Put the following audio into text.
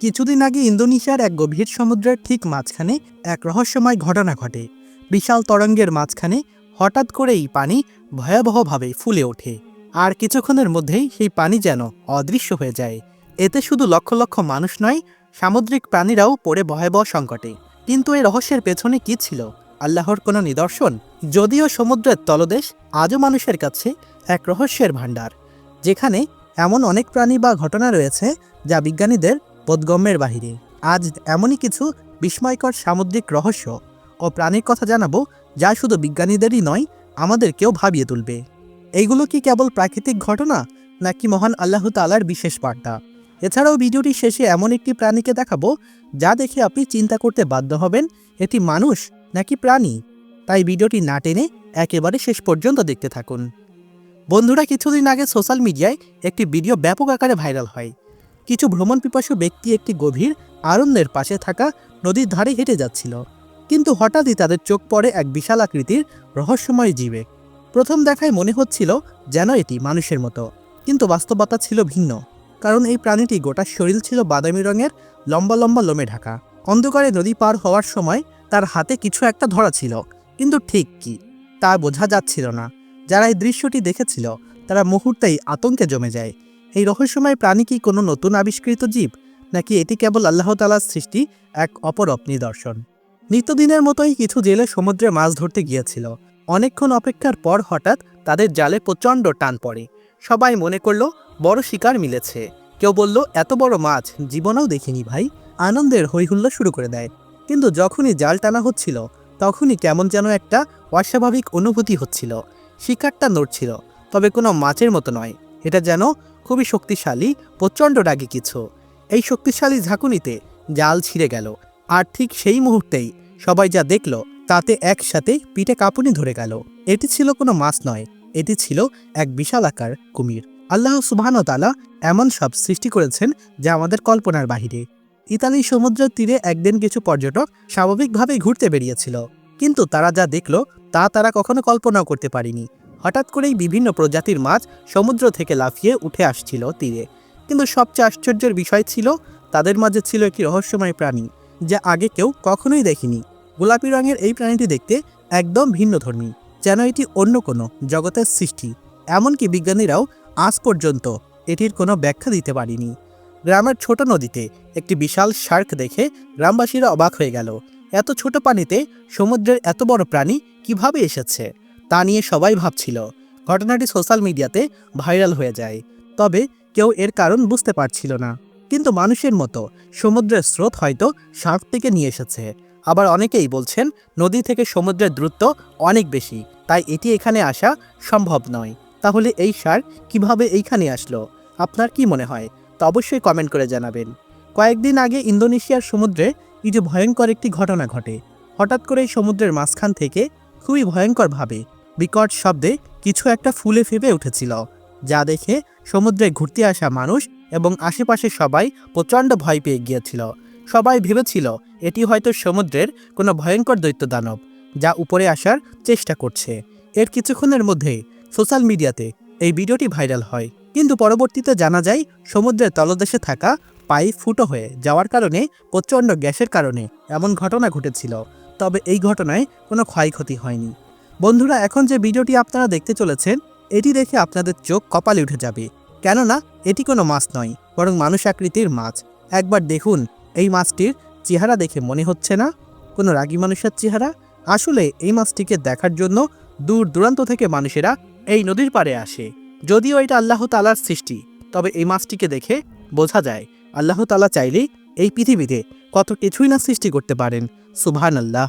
কিছুদিন আগে ইন্দোনেশিয়ার এক গভীর সমুদ্রের ঠিক মাঝখানে এক রহস্যময় ঘটনা ঘটে। বিশাল তরঙ্গের মাঝখানে হঠাৎ করেই পানি ভয়াবহভাবে ফুলে ওঠে। আর কিছুক্ষণের মধ্যেই সেই পানি যেন অদৃশ্য হয়ে যায়। এতে শুধু লক্ষ লক্ষ মানুষ নয়, সামুদ্রিক প্রাণীরাও পড়ে ভয়াবহ সংকটে। কিন্তু এই রহস্যের পেছনে কি ছিল? আল্লাহর কোনো নিদর্শন? যদিও সমুদ্রের তলদেশ আজও মানুষের কাছে এক রহস্যের ভাণ্ডার, যেখানে এমন অনেক প্রাণী বা ঘটনা রয়েছে যা বিজ্ঞানীদের বোধগম্যের বাহিরে। আজ এমনই কিছু বিস্ময়কর সামুদ্রিক রহস্য ও প্রাণীর কথা জানাব যা শুধু বিজ্ঞানীদেরই নয়, আমাদেরকেও ভাবিয়ে তুলবে। এইগুলো কি কেবল প্রাকৃতিক ঘটনা, নাকি মহান আল্লাহ তালার বিশেষ বার্তা? এছাড়াও ভিডিওটি শেষে এমন একটি প্রাণীকে দেখাবো, যা দেখে আপনি চিন্তা করতে বাধ্য হবেন, এটি মানুষ, নাকি প্রাণী? তাই ভিডিওটি না টেনে একেবারে শেষ পর্যন্ত দেখতে থাকুন। বন্ধুরা, কিছুদিন আগে সোশ্যাল মিডিয়ায় একটি ভিডিও ব্যাপক আকারে ভাইরাল হয়। কিছু ভ্রমণ পিপাসু ব্যক্তি একটি গভীর আরণ্যের পাশে থাকা নদীর ধারে হেঁটে যাচ্ছিল। কিন্তু হঠাৎই তাদের চোখ পড়ে এক বিশাল আকৃতির রহস্যময় জীবে। প্রথম দেখায় মনে হচ্ছিল যেন এটি মানুষের মতো, কিন্তু বাস্তবতা ছিল ভিন্ন, কারণ এই প্রাণীটি গোটা শরীর ছিল বাদামি রঙের, লম্বা লম্বা লোমে ঢাকা। অন্ধকারে নদী পার হওয়ার সময় তার হাতে কিছু একটা ধরা ছিল, কিন্তু ঠিক কি, তা বোঝা যাচ্ছিল না। যারা এই দৃশ্যটি দেখেছিল, তারা মুহূর্তেই আতঙ্কে জমে যায় এই রহস্যময় প্রাণী কি কোনো নতুন আবিষ্কৃত জীব? নাকি এটি কেবল আল্লাহ তালার সৃষ্টি, এক অপরপ নিদর্শন? নিত্যদিনের মতোই কিছু জেলে সমুদ্রে মাছ ধরতে গিয়েছিল। অনেকক্ষণ অপেক্ষার পর হঠাৎ তাদের জালে প্রচণ্ড টান পড়ে। সবাই মনে করল, বড় শিকার মিলেছে। কেউ বলল, এত বড় মাছ, জীবনেও দেখিনি ভাই। আনন্দের হৈহুল্লা শুরু করে দেয়। কিন্তু যখনই জাল টানা হচ্ছিল, তখনই কেমন যেন একটা অস্বাভাবিক অনুভূতি হচ্ছিল। শিকারটা নড়ছিল, তবে কোনো মাছের মতো নয়। এটা যেন খুবই শক্তিশালী, প্রচণ্ড রাগী কিছু। এই শক্তিশালী ঝাঁকুনিতে জাল ছিঁড়ে গেল, আর ঠিক সেই মুহূর্তেই সবাই যা দেখল তাতে একসাথে পিঠে কাঁপুনি ধরে গেল। এটি ছিল কোনো মাছ নয়, এটি ছিল এক বিশাল আকার কুমির। আল্লাহ সুবহান তালা এমন সব সৃষ্টি করেছেন যা আমাদের কল্পনার বাহিরে। ইতালি সমুদ্রের তীরে একদিন কিছু পর্যটক স্বাভাবিকভাবেই ঘুরতে বেরিয়েছিল, কিন্তু তারা যা দেখল তা তারা কখনো কল্পনাও করতে পারেনি। হঠাৎ করেই বিভিন্ন প্রজাতির মাছ সমুদ্র থেকে লাফিয়ে উঠে আসছিল তীরে। কিন্তু সবচেয়ে আশ্চর্যের বিষয় ছিল, তাদের মাঝে ছিল একটি রহস্যময় প্রাণী, যা আগে কেউ কখনোই দেখেনি। গোলাপি রঙের এই প্রাণীটি দেখতে একদম ভিন্নধর্মী যেন এটি অন্য কোনো জগতের সৃষ্টি। এমনকি বিজ্ঞানীরাও আজ পর্যন্ত এটির কোনো ব্যাখ্যা দিতে পারেনি। গ্রামের ছোট নদীতে একটি বিশাল শার্ক দেখে গ্রামবাসীরা অবাক হয়ে গেল। এত ছোট পানিতে সমুদ্রের এত বড় প্রাণী কীভাবে এসেছে? তা নিয়ে সবাই ভাবছিল, ঘটনাটি সোশ্যাল মিডিয়াতে ভাইরাল হয়ে যায়। তবে কেউ এর কারণ বুঝতে পারছিল না। কিন্তু মানুষের মতো সমুদ্রের স্রোত হয়তো শার্ক থেকে নিয়ে এসেছে। আবার অনেকেই বলছেন, নদী থেকে সমুদ্রের দূরত্ব অনেক বেশি, তাই এটি এখানে আসা সম্ভব নয়। তাহলে এই সার কীভাবে এইখানে আসলো? আপনার কি মনে হয়? তা অবশ্যই কমেন্ট করে জানাবেন। কয়েকদিন আগে ইন্দোনেশিয়ার সমুদ্রে যে ভয়ঙ্কর একটি ঘটনা ঘটে। হঠাৎ করে সমুদ্রের মাঝখান থেকে খুবই ভয়ঙ্করভাবে বিকট শব্দে কিছু একটা ফুলে ফেপে উঠেছিল, যা দেখে সমুদ্রে ঘুরতে আসা মানুষ এবং আশেপাশে সবাই প্রচণ্ড ভয় পেয়ে গিয়েছিল। সবাই ভেবেছিল, এটি হয়তো সমুদ্রের কোনো ভয়ঙ্কর দৈত্য দানব যা উপরে আসার চেষ্টা করছে। এর কিছুক্ষণের মধ্যে সোশ্যাল মিডিয়াতে এই ভিডিওটি ভাইরাল হয়, কিন্তু পরবর্তীতে জানা যায়, সমুদ্রের তলদেশে থাকা পাইপ ফুটো হয়ে যাওয়ার কারণে, প্রচণ্ড গ্যাসের কারণে এমন ঘটনা ঘটেছিল। তবে এই ঘটনায় কোনো ক্ষয়ক্ষতি হয়নি। বন্ধুরা, এখন যে ভিডিওটি আপনারা দেখতে চলেছেন, এটি দেখে আপনাদের চোখ কপালে উঠে যাবে। কেননা, এটি কোনো মাছ নয়, বরং মানুষ আকৃতির মাছ। একবার দেখুন, এই মাছটির চেহারা দেখে মনে হচ্ছে না? কোনো রাগী মানুষের চেহারা? আসলে, এই মাছটিকে দেখার জন্য দূর দূরান্ত থেকে মানুষেরা এই নদীর পাড়ে আসে। যদিও এটা আল্লাহ তালার সৃষ্টি, তবে এই মাছটিকে দেখে বোঝা যায়, আল্লাহ তালা চাইলেই এই পৃথিবীতে কত কিছুই না সৃষ্টি করতে পারেন। সুবহান আল্লাহ